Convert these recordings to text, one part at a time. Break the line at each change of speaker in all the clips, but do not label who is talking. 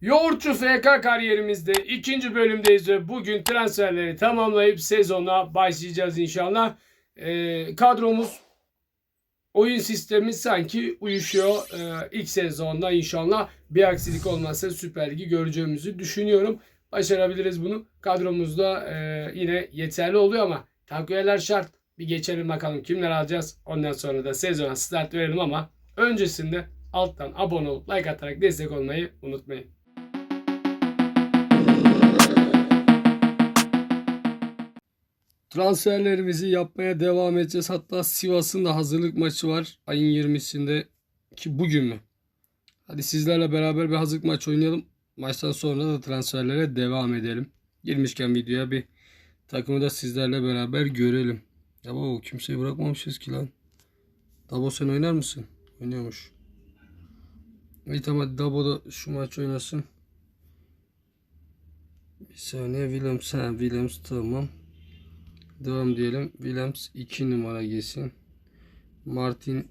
Yoğurtçu FK kariyerimizde ikinci bölümdeyiz ve bugün transferleri tamamlayıp sezona başlayacağız inşallah. Ee, kadromuz, oyun sistemi sanki uyuşuyor. Ee, ilk sezonda inşallah bir aksilik olmazsa Süper Ligi göreceğimizi düşünüyorum. Başarabiliriz bunu. Kadromuzda e, yine yeterli oluyor ama takviyeler şart. Bir geçelim bakalım kimler alacağız. Ondan sonra da sezona start verelim ama öncesinde alttan abone olup like atarak destek olmayı unutmayın. Transferlerimizi yapmaya devam edeceğiz. Hatta Sivas'ın da hazırlık maçı var ayın 20'sinde ki bugün mü? Hadi sizlerle beraber bir hazırlık maç oynayalım. Maçtan sonra da transferlere devam edelim. Girmişken videoya bir takımı da sizlerle beraber görelim. Ya bu kimseyi bırakmamışız ki lan. Dabo sen oynar mısın? Oynuyormuş. İyi tamam hadi Dabo da şu maç oynasın. Bir saniye Williams. Ha, Williams tamam. Devam diyelim. Williams 2 numara gelsin. Martin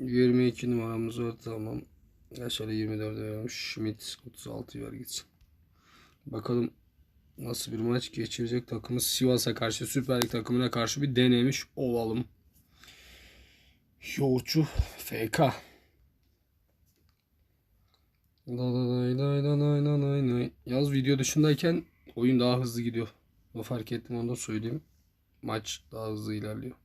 22 numaramız var tamam. Ya şöyle 24 vermiş. Schmidt 36 ver gitsin. Bakalım nasıl bir maç geçirecek takımız Sivas'a karşı Süper Lig takımına karşı bir denemiş olalım. Yoğurtçu FK. Yaz video dışındayken oyun daha hızlı gidiyor. Bunu fark ettim onu da söyleyeyim. Maç daha hızlı ilerliyor.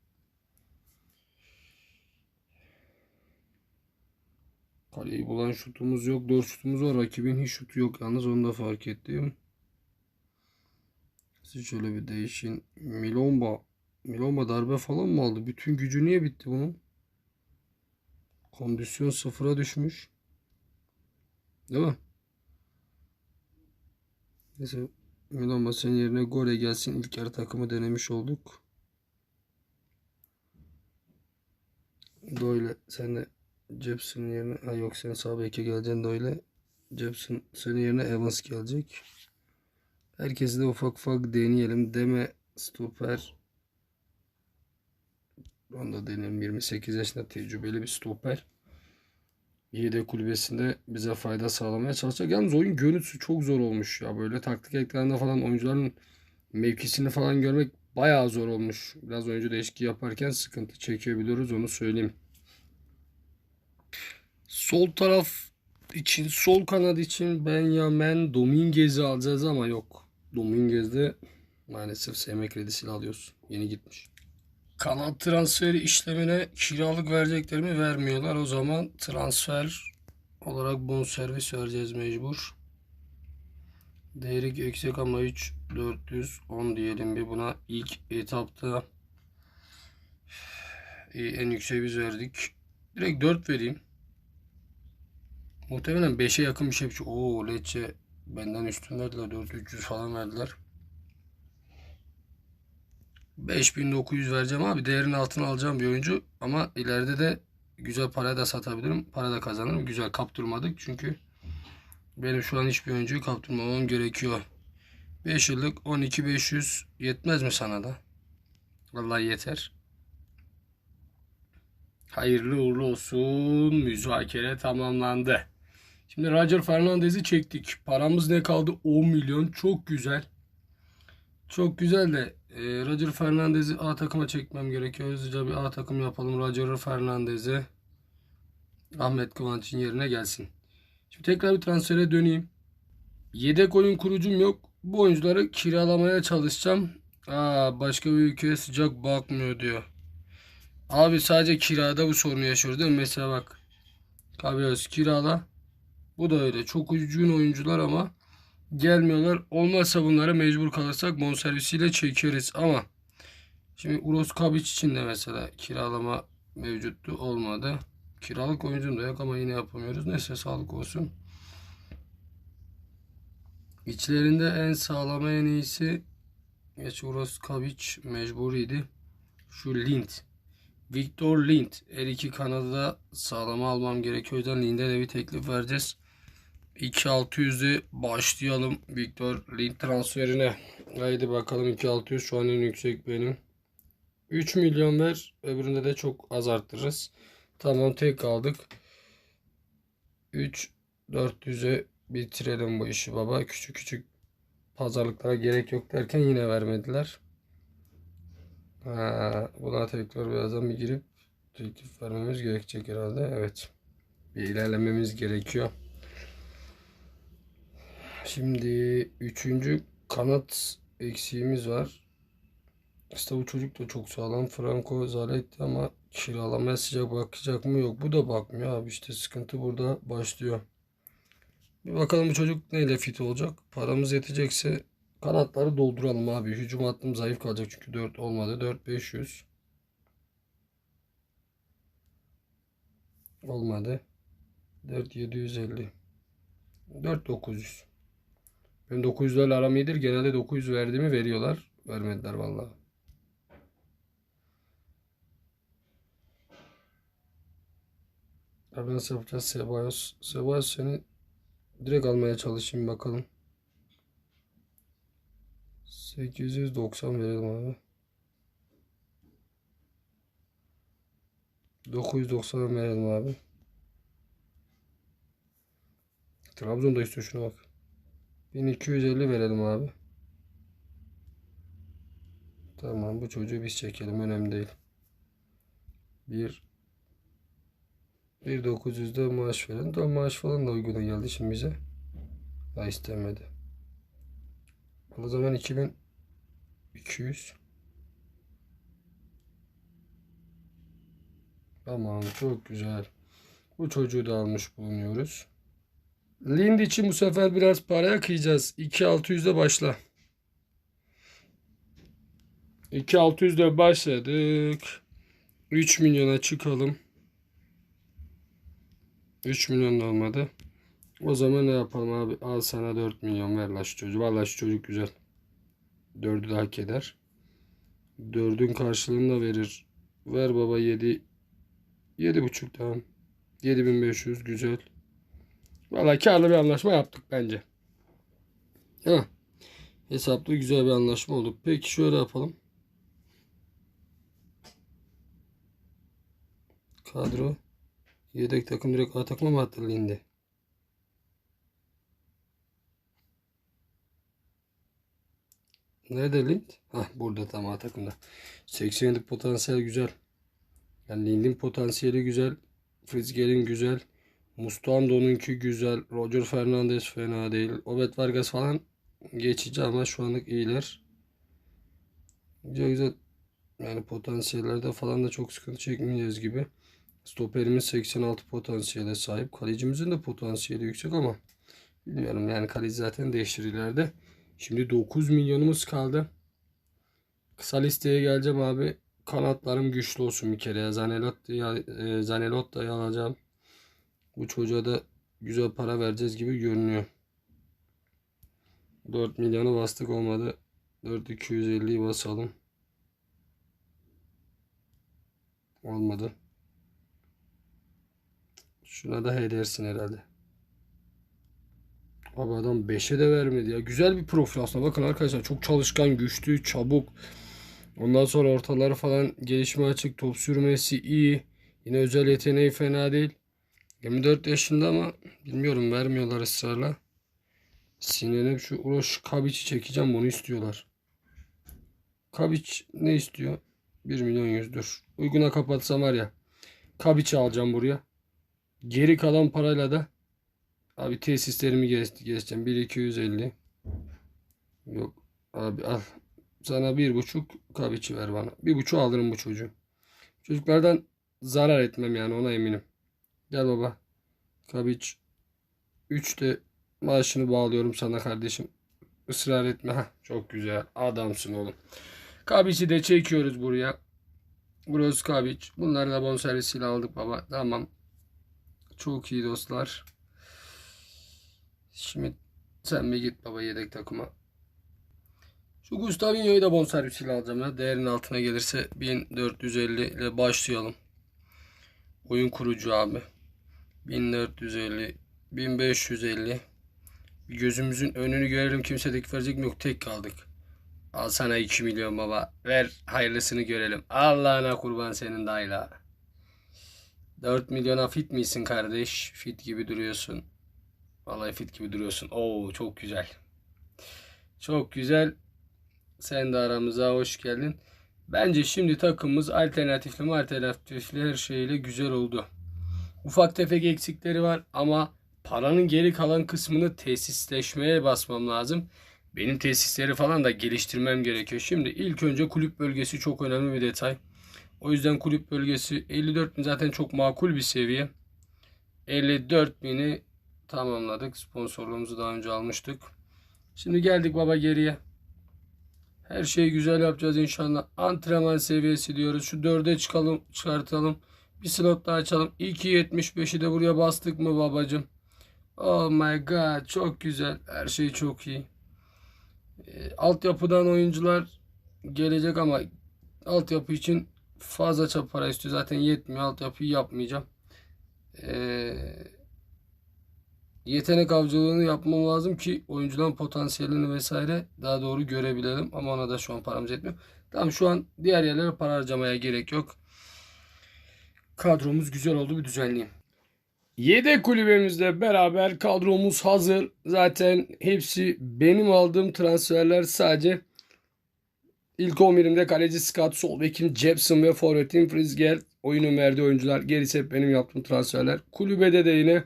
Kaleyi bulan şutumuz yok. 4 şutumuz var. Rakibin hiç şutu yok. Yalnız onu da fark ettim. Siz şöyle bir değişin. Milomba. Milomba darbe falan mı aldı? Bütün gücü niye bitti bunun? Kondisyon sıfıra düşmüş. Değil mi? Neyse Milomba senin yerine gole gelsin. İlk yarı takımı denemiş olduk. Böyle sen de Jepson'ın yerine ha yok sen sağ beke geleceksin de öyle. Jepson senin yerine Evans gelecek. Herkesi de ufak ufak deneyelim. Deme stoper. Onu da deneyelim. 28 yaşında tecrübeli bir stoper. Yedek kulübesinde bize fayda sağlamaya çalışacak. Yalnız oyun görüntüsü çok zor olmuş ya. Böyle taktik ekranında falan oyuncuların mevkisini falan görmek bayağı zor olmuş. Biraz oyuncu değişikliği yaparken sıkıntı çekebiliyoruz onu söyleyeyim. Sol taraf için, sol kanat için Benjamin Dominguez'i alacağız ama yok. Dominguez'de maalesef SM kredisiyle alıyoruz. Yeni gitmiş. Kanat transferi işlemine kiralık vereceklerimi vermiyorlar. O zaman transfer olarak bonservis vereceğiz mecbur. Değeri yüksek ama 3 410 diyelim bir buna ilk etapta en yüksek biz verdik. Direkt 4 vereyim. Muhtemelen 5'e yakın bir şey. Oo Lecce benden üstün verdiler. 4300 falan verdiler. 5900 vereceğim abi. Değerin altına alacağım bir oyuncu. Ama ileride de güzel paraya da satabilirim. Para da kazanırım. Güzel kaptırmadık. Çünkü benim şu an hiçbir oyuncuyu kaptırmamam gerekiyor. 5 yıllık 12500 yetmez mi sana da? Vallahi yeter. Hayırlı uğurlu olsun. Müzakere tamamlandı. Şimdi Roger Fernandez'i çektik. Paramız ne kaldı? 10 milyon. Çok güzel. Çok güzel de e, Roger Fernandez'i A takıma çekmem gerekiyor. Hızlıca bir A takım yapalım. Roger Fernandez'i Ahmet Kıvanç'ın yerine gelsin. Şimdi tekrar bir transfere döneyim. Yedek oyun kurucum yok. Bu oyuncuları kiralamaya çalışacağım. Aa, başka bir ülkeye sıcak bakmıyor diyor. Abi sadece kirada bu sorunu yaşıyoruz değil mi? Mesela bak. Kabios kirala. Bu da öyle. Çok ucun oyuncular ama gelmiyorlar. Olmazsa bunlara mecbur kalırsak bonservisiyle çekeriz ama şimdi Uros Kabic için de mesela kiralama mevcuttu olmadı. Kiralık oyuncum da yok ama yine yapamıyoruz. Neyse sağlık olsun. İçlerinde en sağlama en iyisi Geç Uros Kabic mecburiydi. Şu Lind. Victor Lind. Her iki kanadı da sağlama almam gerekiyor. O yüzden Lind'e de bir teklif vereceğiz. 2600'e başlayalım Victor Lind transferine. Haydi bakalım 2600 şu an en yüksek benim. 3 milyon ver. Öbüründe de çok az arttırırız. Tamam tek aldık. 3 400'e bitirelim bu işi baba. Küçük küçük pazarlıklara gerek yok derken yine vermediler. Ha, buna tekrar birazdan bir girip teklif vermemiz gerekecek herhalde. Evet. Bir ilerlememiz gerekiyor. Şimdi üçüncü kanat eksiğimiz var. İşte bu çocuk da çok sağlam. Franco Zaletti ama kiralamaya sıcak bakacak mı? Yok. Bu da bakmıyor abi. İşte sıkıntı burada başlıyor. Bir bakalım bu çocuk neyle fit olacak. Paramız yetecekse kanatları dolduralım abi. Hücum hattım zayıf kalacak çünkü 4 olmadı. 4 500. Olmadı. 4 750. 4 900. Ben 900'lerle aram iyidir. Genelde 900 verdiğimi veriyorlar. Vermediler vallahi. Abi nasıl yapacağız Sebayos? Sebayos seni direkt almaya çalışayım bakalım. 890 verelim abi. 990 verelim abi. Trabzon'da istiyor şuna bak. 1250 verelim abi. Tamam bu çocuğu biz çekelim önemli değil. Bir 1900'de maaş veren. Daha maaş falan da uyguna geldi şimdi bize. Daha istemedi. O zaman 2200. Tamam çok güzel. Bu çocuğu da almış bulunuyoruz. Lind için bu sefer biraz paraya kıyacağız. 2600'de başla. 2600'de başladık. 3 milyona çıkalım. 3 milyon da olmadı. O zaman ne yapalım abi? Al sana 4 milyon ver la şu çocuğu. Valla şu çocuk güzel. 4'ü de hak eder. 4'ün karşılığını da verir. Ver baba 7. 7,5 tamam. 7500 güzel. Valla karlı bir anlaşma yaptık bence. Ha. Hesaplı güzel bir anlaşma oldu. Peki şöyle yapalım. Kadro. Yedek takım direkt A takıma mı attı indi? Nerede Lind? Hah burada tam A takımda. 87 potansiyel güzel. Yani Lind'in potansiyeli güzel. Fritzger'in güzel. Mustando'nunki güzel. Roger Fernandez fena değil. Obet Vargas falan geçici ama şu anlık iyiler. Güzel güzel. Yani potansiyellerde falan da çok sıkıntı çekmeyeceğiz gibi. Stoperimiz 86 potansiyele sahip. Kalecimizin de potansiyeli yüksek ama bilmiyorum yani kaleci zaten değiştir ileride. Şimdi 9 milyonumuz kaldı. Kısa listeye geleceğim abi. Kanatlarım güçlü olsun bir kere. Zanelotta'yı Zanelotta'yı alacağım. Bu çocuğa da güzel para vereceğiz gibi görünüyor. 4 milyonu bastık olmadı. 4250'yi basalım. Olmadı. Şuna da he dersin herhalde. Abi adam 5'e de vermedi ya. Güzel bir profil aslında. Bakın arkadaşlar çok çalışkan, güçlü, çabuk. Ondan sonra ortaları falan gelişme açık. Top sürmesi iyi. Yine özel yeteneği fena değil. 24 yaşında ama bilmiyorum vermiyorlar ısrarla. Sinirlenip şu Uroş Kabiç'i çekeceğim bunu istiyorlar. Kabiç ne istiyor? 1 milyon yüzdür. Uyguna kapatsam var ya. Kabiç'i alacağım buraya. Geri kalan parayla da abi tesislerimi geç, geçeceğim. 1250. Yok abi al. Sana bir buçuk kabiçi ver bana. Bir buçuk alırım bu çocuğu. Çocuklardan zarar etmem yani ona eminim. Gel baba. Kabiç. 3 de maaşını bağlıyorum sana kardeşim. Israr etme. Heh, çok güzel. Adamsın oğlum. Kabiç'i de çekiyoruz buraya. Burası Kabiç. Bunları da bonservisiyle aldık baba. Tamam. Çok iyi dostlar. Şimdi sen bir git baba yedek takıma. Şu Gustavinho'yu da bonservisiyle alacağım ya. Değerin altına gelirse 1450 ile başlayalım. Oyun kurucu abi. 1450 1550 bir gözümüzün önünü görelim kimse teklif verecek mi yok tek kaldık. Al sana 2 milyon baba. Ver hayırlısını görelim. Allah'ına kurban senin dayla. 4 milyona fit misin kardeş? Fit gibi duruyorsun. Vallahi fit gibi duruyorsun. Oo çok güzel. Çok güzel. Sen de aramıza hoş geldin. Bence şimdi takımımız alternatifli alternatifli her şeyle güzel oldu. Ufak tefek eksikleri var ama paranın geri kalan kısmını tesisleşmeye basmam lazım. Benim tesisleri falan da geliştirmem gerekiyor. Şimdi ilk önce kulüp bölgesi çok önemli bir detay. O yüzden kulüp bölgesi 54 bin zaten çok makul bir seviye. 54 bini tamamladık. Sponsorluğumuzu daha önce almıştık. Şimdi geldik baba geriye. Her şeyi güzel yapacağız inşallah. Antrenman seviyesi diyoruz. Şu dörde çıkalım, çıkartalım. Bir slot daha açalım. 2.75'i de buraya bastık mı babacım? Oh my god çok güzel. Her şey çok iyi. E, altyapıdan oyuncular gelecek ama altyapı için fazla çap para istiyor. Zaten yetmiyor. Altyapıyı yapmayacağım. Eee yetenek avcılığını yapmam lazım ki oyuncuların potansiyelini vesaire daha doğru görebilelim. Ama ona da şu an paramız yetmiyor. Tamam şu an diğer yerlere para harcamaya gerek yok. Kadromuz güzel oldu bir düzenleyeyim. Yedek kulübemizle beraber kadromuz hazır. Zaten hepsi benim aldığım transferler sadece ilk 11'imde kaleci Scott, sol bekim Jepson ve forvetim Frizgel oyunun verdiği oyuncular. Gerisi hep benim yaptığım transferler. Kulübede de yine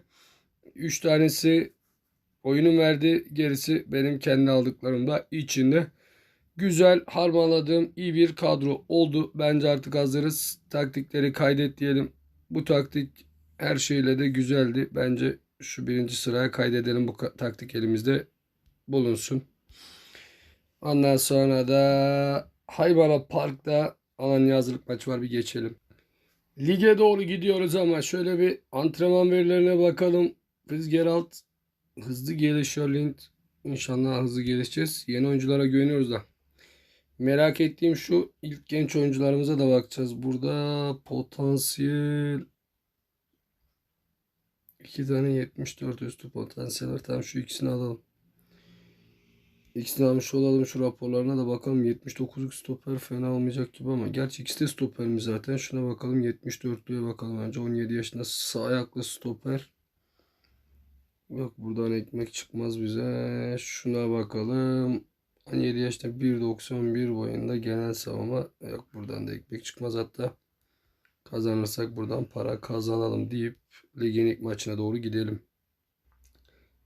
3 tanesi oyunun verdiği gerisi benim kendi aldıklarımda içinde. Güzel harmanladığım iyi bir kadro oldu. Bence artık hazırız. Taktikleri kaydet diyelim. Bu taktik her şeyle de güzeldi. Bence şu birinci sıraya kaydedelim. Bu taktik elimizde bulunsun. Ondan sonra da Hayvanat Park'ta Alanya hazırlık maçı var bir geçelim. Lige doğru gidiyoruz ama şöyle bir antrenman verilerine bakalım. Biz Geralt hızlı gelişiyor Lind. İnşallah hızlı gelişeceğiz. Yeni oyunculara güveniyoruz da. Merak ettiğim şu ilk genç oyuncularımıza da bakacağız. Burada potansiyel iki tane 74 üstü potansiyel var. Tamam şu ikisini alalım. İkisini almış olalım. Şu raporlarına da bakalım. 79'luk stoper fena olmayacak gibi ama. Gerçi ikisi de stoperimiz zaten. Şuna bakalım. 74'lüye bakalım önce. 17 yaşında sağ ayaklı stoper. Yok buradan ekmek çıkmaz bize. Şuna bakalım. 17 yaşta 1.91 boyunda genel savunma. Yok buradan da ekmek çıkmaz hatta. Kazanırsak buradan para kazanalım deyip ligin ilk maçına doğru gidelim.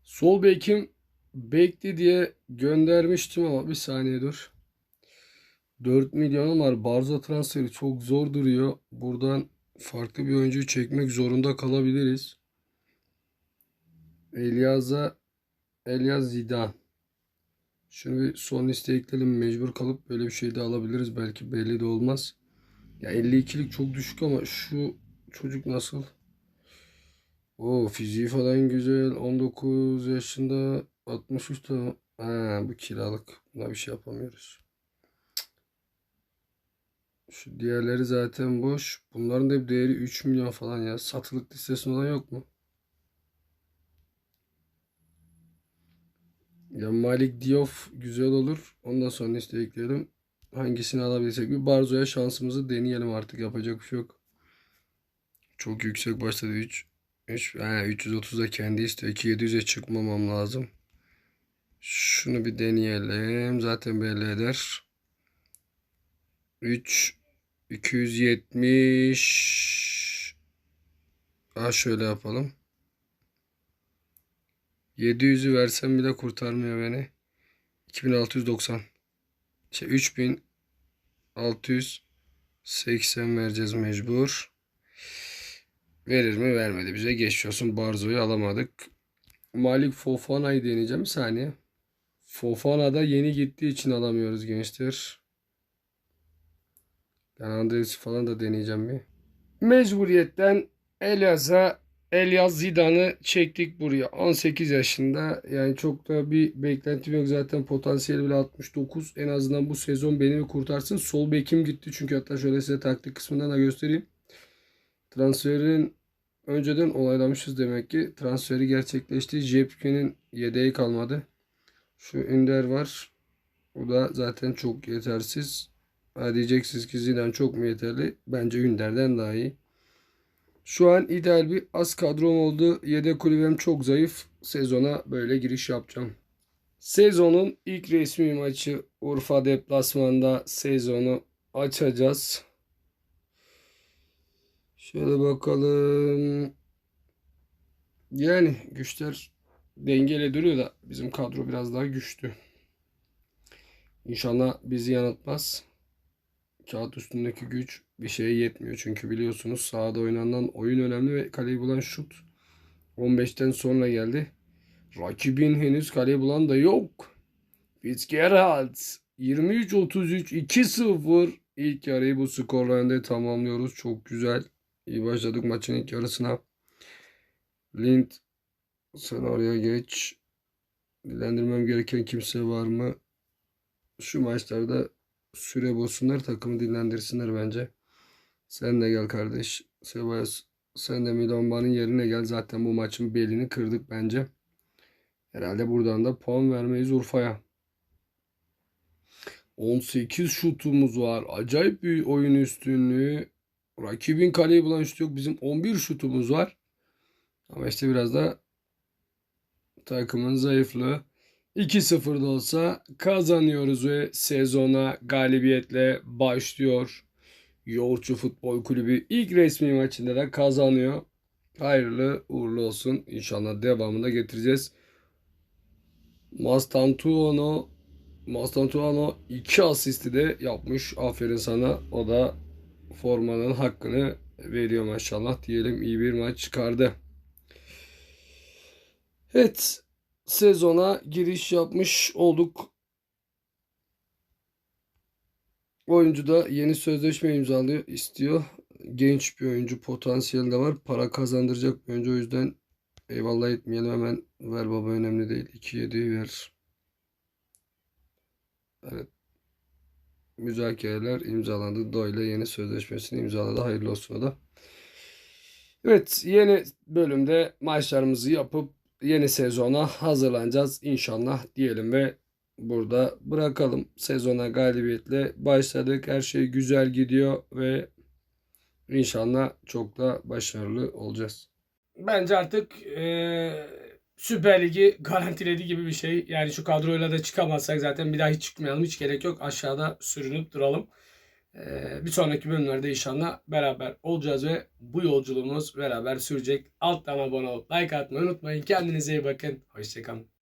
Sol bekim bekti diye göndermiştim ama bir saniye dur. 4 milyonum var. Barzo transferi çok zor duruyor. Buradan farklı bir oyuncuyu çekmek zorunda kalabiliriz. Eliaz'a Eliaz Zidane. Şunu bir son listeye ekleyelim. Mecbur kalıp böyle bir şey de alabiliriz. Belki belli de olmaz. Ya 52'lik çok düşük ama şu çocuk nasıl? O fiziği falan güzel. 19 yaşında 63 tane. Ha, bu kiralık. Buna bir şey yapamıyoruz. Şu diğerleri zaten boş. Bunların da değeri 3 milyon falan ya. Satılık listesinde olan yok mu? Ya Malik Diouf güzel olur. Ondan sonra işte ekleyelim. Hangisini alabilirsek bir Barzo'ya şansımızı deneyelim artık. Yapacak bir şey yok. Çok yüksek başladı 3. 3 yani 330'da kendi istiyor. 2700'e çıkmamam lazım. Şunu bir deneyelim. Zaten belli eder. 3 270 Ha şöyle yapalım. 700'ü versem bile kurtarmıyor beni. 2690. Şey 3680 vereceğiz mecbur. Verir mi? Vermedi bize. Geçmiş olsun. Barzo'yu alamadık. Malik Fofana'yı deneyeceğim. Bir saniye. Fofana da yeni gittiği için alamıyoruz gençler. Ben Andres falan da deneyeceğim bir. Mecburiyetten Elias'a Elias Zidane'ı çektik buraya. 18 yaşında. Yani çok da bir beklentim yok. Zaten potansiyeli bile 69. En azından bu sezon beni kurtarsın. Sol bekim gitti. Çünkü hatta şöyle size taktik kısmından da göstereyim. Transferin önceden olaylamışız demek ki. Transferi gerçekleşti. Jepke'nin yedeği kalmadı. Şu Ünder var. O da zaten çok yetersiz. Ha diyeceksiniz ki Zidane çok mu yeterli? Bence Ünder'den daha iyi. Şu an ideal bir az kadrom oldu. Yedek kulübem çok zayıf. Sezona böyle giriş yapacağım. Sezonun ilk resmi maçı Urfa deplasmanda sezonu açacağız. Şöyle bakalım. Yani güçler dengeli duruyor da bizim kadro biraz daha güçlü. İnşallah bizi yanıltmaz. Kağıt üstündeki güç bir şeye yetmiyor. Çünkü biliyorsunuz sahada oynanan oyun önemli ve kaleyi bulan şut 15'ten sonra geldi. Rakibin henüz kaleyi bulan da yok. Fitzgerald 23-33 2-0 ilk yarıyı bu skorla önde tamamlıyoruz. Çok güzel. İyi başladık maçın ilk yarısına. Lind sen oraya geç. Dilendirmem gereken kimse var mı? Şu maçlarda süre bulsunlar takımı dinlendirsinler bence. Sen de gel kardeş. Sebayos sen de Milomba'nın yerine gel. Zaten bu maçın belini kırdık bence. Herhalde buradan da puan vermeyiz Urfa'ya. 18 şutumuz var. Acayip bir oyun üstünlüğü. Rakibin kaleyi bulan şut yok. Bizim 11 şutumuz var. Ama işte biraz da takımın zayıflığı. 2-0 da olsa kazanıyoruz ve sezona galibiyetle başlıyor. Yoğurtçu Futbol Kulübü ilk resmi maçında da kazanıyor. Hayırlı uğurlu olsun. İnşallah devamında getireceğiz. Mastantuono Mastantuono 2 asisti de yapmış. Aferin sana. O da formanın hakkını veriyor maşallah. Diyelim iyi bir maç çıkardı. Evet. Sezona giriş yapmış olduk. Oyuncu da yeni sözleşme imzalıyor istiyor. Genç bir oyuncu potansiyeli de var. Para kazandıracak bir oyuncu o yüzden eyvallah etmeyelim hemen ver baba önemli değil. 2-7 ver. Evet. Müzakereler imzalandı. Doyle yeni sözleşmesini imzaladı. Hayırlı olsun o da. Evet yeni bölümde maçlarımızı yapıp yeni sezona hazırlanacağız inşallah diyelim ve burada bırakalım. Sezona galibiyetle başladık. Her şey güzel gidiyor ve inşallah çok da başarılı olacağız. Bence artık eee, Süper Lig'i garantiledi gibi bir şey. Yani şu kadroyla da çıkamazsak zaten bir daha hiç çıkmayalım. Hiç gerek yok. Aşağıda sürünüp duralım. Eee, bir sonraki bölümlerde inşallah beraber olacağız ve bu yolculuğumuz beraber sürecek. Alttan abone olup like atmayı unutmayın. Kendinize iyi bakın. Hoşçakalın.